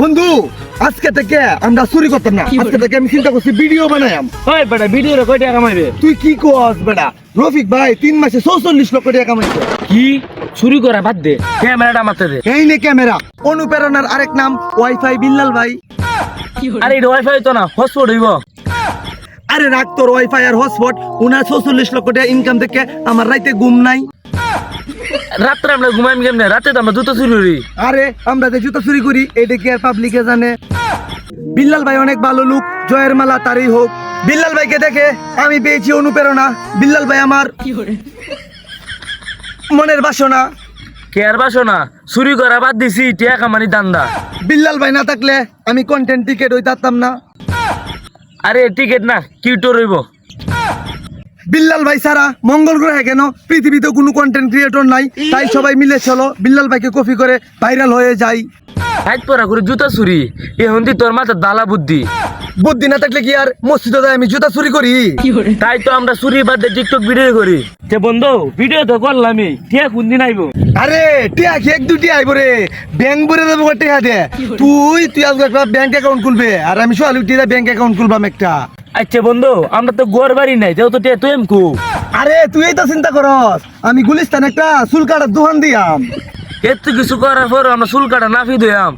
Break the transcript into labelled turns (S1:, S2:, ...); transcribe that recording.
S1: বন্ধু আজকে থেকে আমরা চুরি করতাম না। আজকে থেকে আমি চিন্তা করছি ভিডিও বানায়াম
S2: ওই বেটা ভিডিও রে কয় টাকা কামাইবে
S1: তুই কি কস বেটা? রফিক ভাই তিন মাসে চৌচল্লিশ লক্ষ টাকা কামাইছে।
S2: কি? চুরি করা বাদ দে। ক্যামেরাটা মারতে দে।
S1: এই নে ক্যামেরা। অনুপ্রেরণার আরেক নাম ওয়াইফাই বিল্লাল ভাই।
S2: আরে এটা ওয়াইফাই তো না হটস্পট হইব।
S1: আরে রাখ তোর ওয়াইফাই আর হটস্পট উনার চৌচল্লিশ লক্ষ টাকা ইনকাম থেকে আমার রাইতে ঘুম নাই।
S2: রাত্রে আমরা ঘুমাইম কেমনে? রাতে তো আমরা জুতো চুরি করি।
S1: আরে আমরা যে জুতো চুরি করি এটা কি আর পাবলিকে জানে? বিল্লাল ভাই অনেক ভালো লোক জয়ের মালা তারই হোক। বিল্লাল ভাইকে দেখে আমি পেয়েছি অনুপ্রেরণা। বিল্লাল ভাই আমার মনের বাসনা।
S2: কে আর বাসনা? চুরি করা বাদ দিছি টিয়া কামানি দান্দা।
S1: বিল্লাল ভাই না থাকলে আমি কন্টেন্ট টিকেট হইতাম না।
S2: আরে টিকিট না কিউটো রইব
S1: বিল্লাল ভাই সারা মঙ্গল গ্রহে কেন পৃথিবীতে কোনো কন্টেন্ট ক্রিয়েটর নাই? তাই সবাই মিলে চলো বিল্লাল ভাইকে কপি করে ভাইরাল হয়ে যাই।
S2: হাইট পরা করে জুতা চুরি। এ হন্দি তোর মাথা দালা বুদ্ধি।
S1: বুদ্ধি না থাকলে কি আর মসজিদে যাই আমি জুতা চুরি করি?
S2: তাই তো আমরা চুরি বাদ টিকটক ভিডিও করি। তে বন্ধু ভিডিও তো করলামই টিয়া কোন দিন আইব?
S1: আরে টিয়া কি এক দুটি আইবো রে? ব্যাংক ভরে দেবো টিয়া দে। তুই তুই আজকে একটা ব্যাংক অ্যাকাউন্ট খুলবে। আর আমি সোয়ালি টিয়া ব্যাংক অ্যাকাউন্ট খুলবাম একটা।
S2: আচ্ছা বন্ধু আমরা তো গোয়ার বাড়ি নাই যেহেতু তো তুই এমকু।
S1: আরে তুই এই তো চিন্তা করস। আমি গুলিস্তান একটা চুল কাটার দোকান দিয়াম।
S2: এত কিছু করার পর আমরা চুল কাটা নাফি দইয়াম